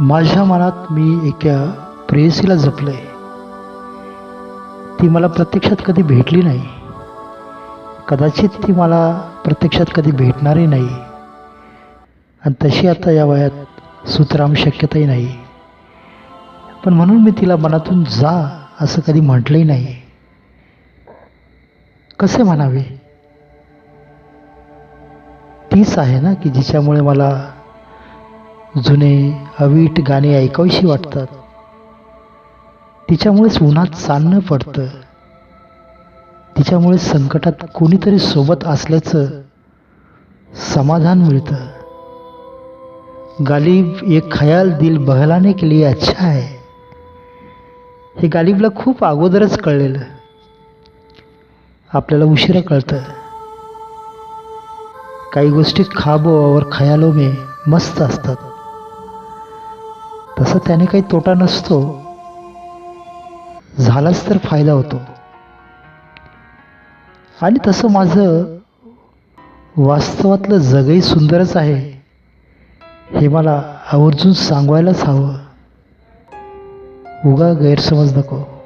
माझ्या मनात मी एका प्रेयसीला जपलंय. ती मला प्रत्यक्षात कधी भेटली नाही. कदाचित ती मला प्रत्यक्षात कधी भेटणारही नाही. आणि तशी आता या वयात सुतराम शक्यताही नाही. पण म्हणून मी तिला मनातून जा असं कधी म्हटलंही नाही. कसे म्हणावे? तीच आहे ना की जिच्यामुळे मला जुने अवीट गाणी ऐकावीशी वाटतात. तिच्यामुळेच उन्हात चालणं पडतं. तिच्यामुळे संकटात कोणीतरी सोबत असल्याचं समाधान मिळतं. गालिब एक खयाल दिल बहलाने के लिए अच्छा आहे हे गालिबला खूप अगोदरच कळलेलं. आपल्याला उशिरा कळतं. काही गोष्टी खाबो और खयालो मे मस्त असतात. तसं त्याने काही तोटा नसतो. झालाच तर फायदा होतो. आणि तसं माझं वास्तवातलं जगही सुंदरच आहे हे मला आवर्जून सांगवायलाच हवं. उगा गैरसमज नको.